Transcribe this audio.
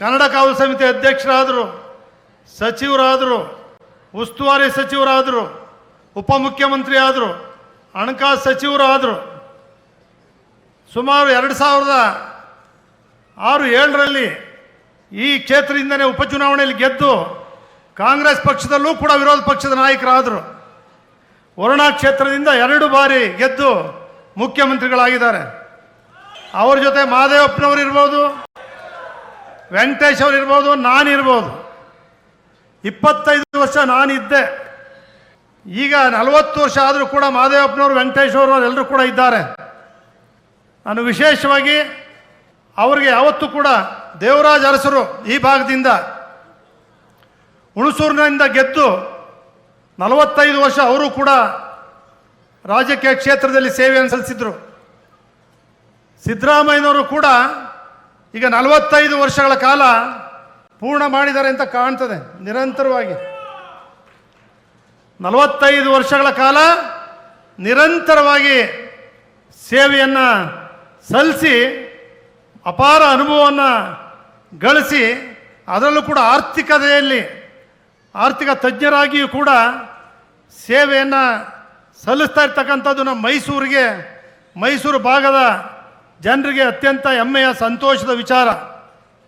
ಕನ್ನಡ ಕಾವಲು ಸಮಿತಿ ಅಧ್ಯಕ್ಷರಾದರು, ಸಚಿವರಾದರು, ಉಸ್ತುವಾರಿ ಸಚಿವರಾದರು ಉಪಮುಖ್ಯಮಂತ್ರಿ ಆದರು ಹಣಕಾಸು ಸಚಿವರು ಆದರು ಸುಮಾರು ಎರಡು ಸಾವಿರದ ಆರು ಏಳರಲ್ಲಿ ಈ ಕ್ಷೇತ್ರದಿಂದಲೇ ಉಪಚುನಾವಣೆಯಲ್ಲಿ ಗೆದ್ದು ಕಾಂಗ್ರೆಸ್ ಪಕ್ಷದಲ್ಲೂ ಕೂಡ ವಿರೋಧ ಪಕ್ಷದ ನಾಯಕರಾದರು. ವರುಣಾ ಕ್ಷೇತ್ರದಿಂದ ಎರಡು ಬಾರಿ ಗೆದ್ದು ಮುಖ್ಯಮಂತ್ರಿಗಳಾಗಿದ್ದಾರೆ. ಅವ್ರ ಜೊತೆ ಮಹಾದೇವಪ್ಪನವರು ಇರ್ಬೋದು. ವೆಂಕಟೇಶ್ ಅವರು ಇರ್ಬೋದು ನಾನಿರ್ಬೋದು ಇಪ್ಪತ್ತೈದು ವರ್ಷ ನಾನಿದ್ದೆ ಈಗ ನಲವತ್ತು ವರ್ಷ ಆದರೂ ಕೂಡ ಮಾದೇವಪ್ಪನವರು, ವೆಂಕಟೇಶ್ ಅವರು ಎಲ್ಲರೂ ಕೂಡ ಇದ್ದಾರೆ. ನಾನು ವಿಶೇಷವಾಗಿ ಅವರಿಗೆ ಯಾವತ್ತೂ ಕೂಡ ದೇವರಾಜ ಅರಸರು ಈ ಭಾಗದಿಂದ ಹುಣಸೂರಿನಿಂದ ಗೆದ್ದು ನಲವತ್ತೈದು ವರ್ಷ ಅವರು ಕೂಡ ರಾಜಕೀಯ ಕ್ಷೇತ್ರದಲ್ಲಿ ಸೇವೆಯನ್ನು ಸಲ್ಲಿಸಿದ್ರು. ಸಿದ್ದರಾಮಯ್ಯನವರು ಕೂಡ ಈಗ ನಲವತ್ತೈದು ವರ್ಷಗಳ ಕಾಲ ಪೂರ್ಣ ಮಾಡಿದ್ದಾರೆ ಅಂತ ಕಾಣ್ತದೆ, ನಿರಂತರವಾಗಿ. ನಲವತ್ತೈದು ವರ್ಷಗಳ ಕಾಲ ನಿರಂತರವಾಗಿ ಸೇವೆಯನ್ನು ಸಲ್ಲಿಸಿ, ಅಪಾರ ಅನುಭವವನ್ನು ಗಳಿಸಿ, ಅದರಲ್ಲೂ ಕೂಡ ಆರ್ಥಿಕತೆಯಲ್ಲಿ, ಆರ್ಥಿಕ ತಜ್ಞರಾಗಿಯೂ ಕೂಡ ಸೇವೆಯನ್ನು ಸಲ್ಲಿಸ್ತಾ ಇರ್ತಕ್ಕಂಥದ್ದು ನಮ್ಮ ಮೈಸೂರಿಗೆ, ಮೈಸೂರು ಭಾಗದ ಜನರಿಗೆ ಅತ್ಯಂತ ಹೆಮ್ಮೆಯ ಸಂತೋಷದ ವಿಚಾರ.